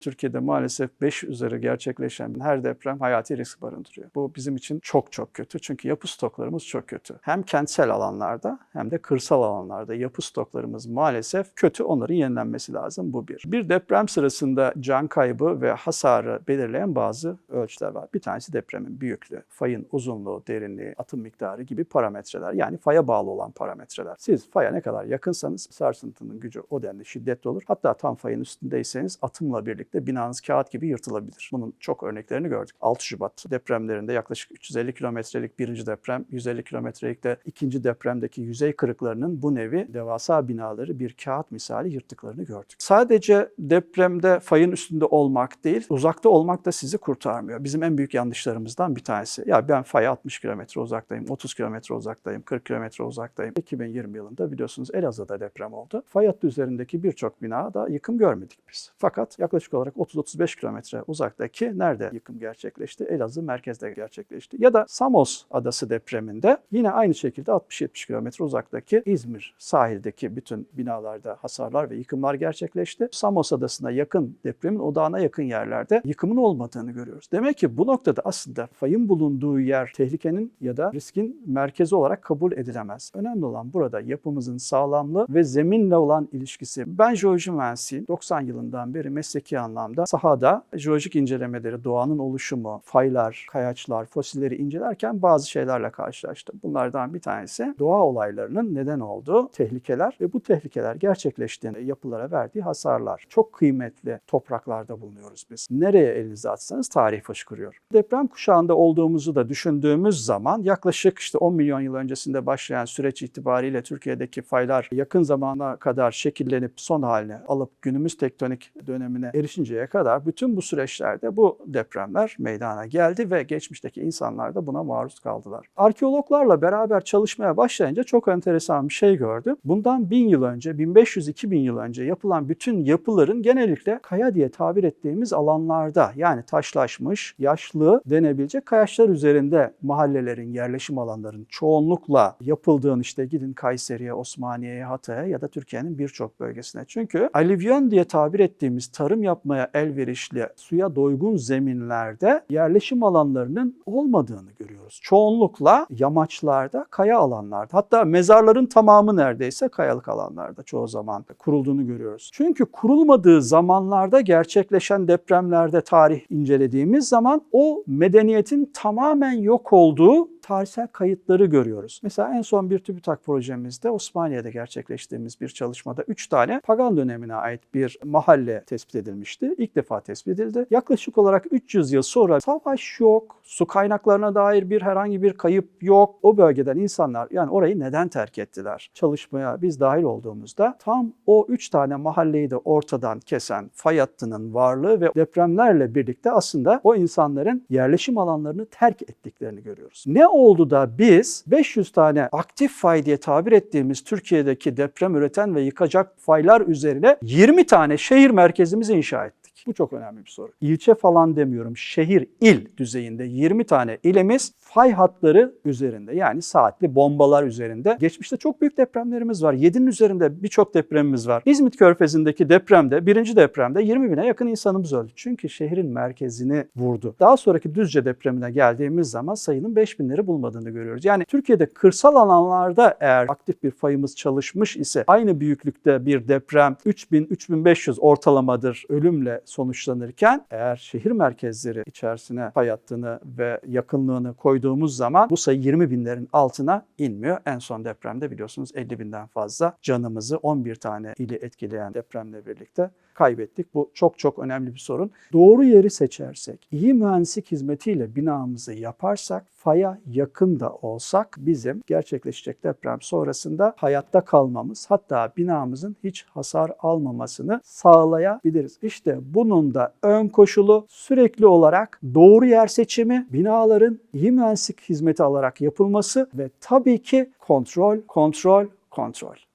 Türkiye'de maalesef 5 üzeri gerçekleşen her deprem hayati risk barındırıyor. Bu bizim için çok çok kötü. Çünkü yapı stoklarımız çok kötü. Hem kentsel alanlarda hem de kırsal alanlarda yapı stoklarımız maalesef kötü. Onların yenilenmesi lazım. Bu bir. Bir deprem sırasında can kaybı ve hasarı belirleyen bazı ölçüler var. Bir tanesi depremin büyüklüğü, fayın uzunluğu, derinliği, atım miktarı gibi parametreler. Yani faya bağlı olan parametreler. Siz faya ne kadar yakınsanız sarsıntının gücü o denli şiddetli olur. Hatta tam fayın üstündeyseniz atımla birlikte binanız kağıt gibi yırtılabilir. Bunun çok örneklerini gördük. 6 Şubat depremlerinde yaklaşık 350 kilometrelik birinci deprem, 150 kilometrelik de ikinci depremdeki yüzey kırıklarının bu nevi devasa binaları bir kağıt misali yırttıklarını gördük. Sadece depremde fayın üstünde olmak değil, uzakta olmak da sizi kurtarmıyor. Bizim en büyük yanlışlarımızdan bir tanesi. Ya ben faya 60 kilometre uzaktayım, 30 kilometre uzaktayım, 40 kilometre uzaktayım. 2020 yılında biliyorsunuz Elazığ'da deprem oldu. Fay hattı üzerindeki birçok bina da yıkım görmedik biz. Fakat yaklaşık olarak 30-35 kilometre uzaktaki nerede yıkım gerçekleşti? Elazığ merkezde gerçekleşti. Ya da Samos adası depreminde yine aynı şekilde 60-70 kilometre uzaktaki İzmir sahildeki bütün binalarda hasarlar ve yıkımlar gerçekleşti. Samos adasına yakın depremin odağına yakın yerlerde yıkımın olmadığını görüyoruz. Demek ki bu noktada aslında fayın bulunduğu yer tehlikenin ya da riskin merkezi olarak kabul edilemez. Önemli olan burada yapımızın sağlamlığı ve zeminle olan ilişkisi. Ben jeoloji mühendisiyim. 90 yılından beri mesleki anlamda sahada jeolojik incelemeleri, doğanın oluşumu, faylar, kayaçlar, fosilleri incelerken bazı şeylerle karşılaştım. Bunlardan bir tanesi doğa olaylarının neden olduğu tehlikeler ve bu tehlikeler gerçekleştiğinde yapılara verdiği hasarlar. Çok kıymetli topraklarda bulunuyoruz biz. Nereye elinizi atsanız tarih fışkırıyor. Deprem kuşağında olduğumuzu da düşündüğümüz zaman yaklaşık işte 10 milyon yıl öncesinde başlayan süreç itibariyle Türkiye'deki faylar yakın zamana kadar şekillenip son haline alıp günümüz tektonik dönemine erişinceye kadar bütün bu süreçlerde bu depremler meydana geldi ve geçmişteki insanlar da buna maruz kaldılar. Arkeologlarla beraber çalışmaya başlayınca çok enteresan bir şey gördüm. Bundan 1000 yıl önce, 1500-2000 yıl önce yapılan bütün yapıların genellikle kaya diye tabir ettiğimiz alanlarda yani taşlaşmış, yaşlı denebilecek kayaçlar üzerinde mahallelerin, yerleşim alanların çoğunlukla yapıldığını işte gidin Kayseri'ye, Osmaniye'ye, Hatay'a ya da Türkiye'nin birçok bölgesine. Çünkü alüvyon diye tabir ettiğimiz tarım yapmaya elverişli, suya doygun zeminlerde yerleşim alanlarının olmadığını görüyoruz. Çoğunlukla yamaçlarda, kaya alanlarda hatta mezarların tamamı neredeyse kayalık alanlarda çoğu zaman kurulduğunu görüyoruz. Çünkü kurulmadığı zamanlarda gerçekleşen depremlerde tarih incelediğimiz zaman o medeniyetin tamamen yok olduğu tarihsel kayıtları görüyoruz. Mesela en son bir TÜBİTAK projemizde Osmaniye'de gerçekleştiğimiz bir çalışmada 3 tane pagan dönemine ait bir mahalle tespit edilmişti. İlk defa tespit edildi. Yaklaşık olarak 300 yıl sonra savaş yok, su kaynaklarına dair bir herhangi bir kayıp yok. O bölgeden insanlar yani orayı neden terk ettiler? Çalışmaya biz dahil olduğumuzda tam o 3 tane mahalleyi de ortadan kesen fay hattının varlığı ve depremlerle birlikte aslında o insanların yerleşim alanlarını terk ettiklerini görüyoruz. Ne oldu da biz 500 tane aktif fay diye tabir ettiğimiz Türkiye'deki deprem üreten ve yıkacak faylar üzerine 20 tane şehir merkezimizi inşa ettik. Bu çok önemli bir soru. İlçe falan demiyorum. Şehir, il düzeyinde 20 tane ilimiz fay hatları üzerinde yani saatli bombalar üzerinde. Geçmişte çok büyük depremlerimiz var. 7'nin üzerinde birçok depremimiz var. İzmit Körfezi'ndeki depremde, birinci depremde 20 bine yakın insanımız öldü. Çünkü şehrin merkezini vurdu. Daha sonraki Düzce depremine geldiğimiz zaman sayının 5 binleri bulmadığını görüyoruz. Yani Türkiye'de kırsal alanlarda eğer aktif bir fayımız çalışmış ise aynı büyüklükte bir deprem 3000-3500 ortalamadır ölümle sonuçlanırken eğer şehir merkezleri içerisine fay hattını ve yakınlığını koyduğumuz zaman bu sayı 20 binlerin altına inmiyor. En son depremde biliyorsunuz 50 binden fazla canımızı 11 tane ili etkileyen depremle birlikte kaybettik. Bu çok çok önemli bir sorun. Doğru yeri seçersek, iyi mühendislik hizmetiyle binamızı yaparsak, faya yakın da olsak bizim gerçekleşecek deprem sonrasında hayatta kalmamız hatta binamızın hiç hasar almamasını sağlayabiliriz. İşte bunun da ön koşulu sürekli olarak doğru yer seçimi, binaların iyi mühendislik hizmeti alarak yapılması ve tabii ki kontrol, kontrol, kontrol.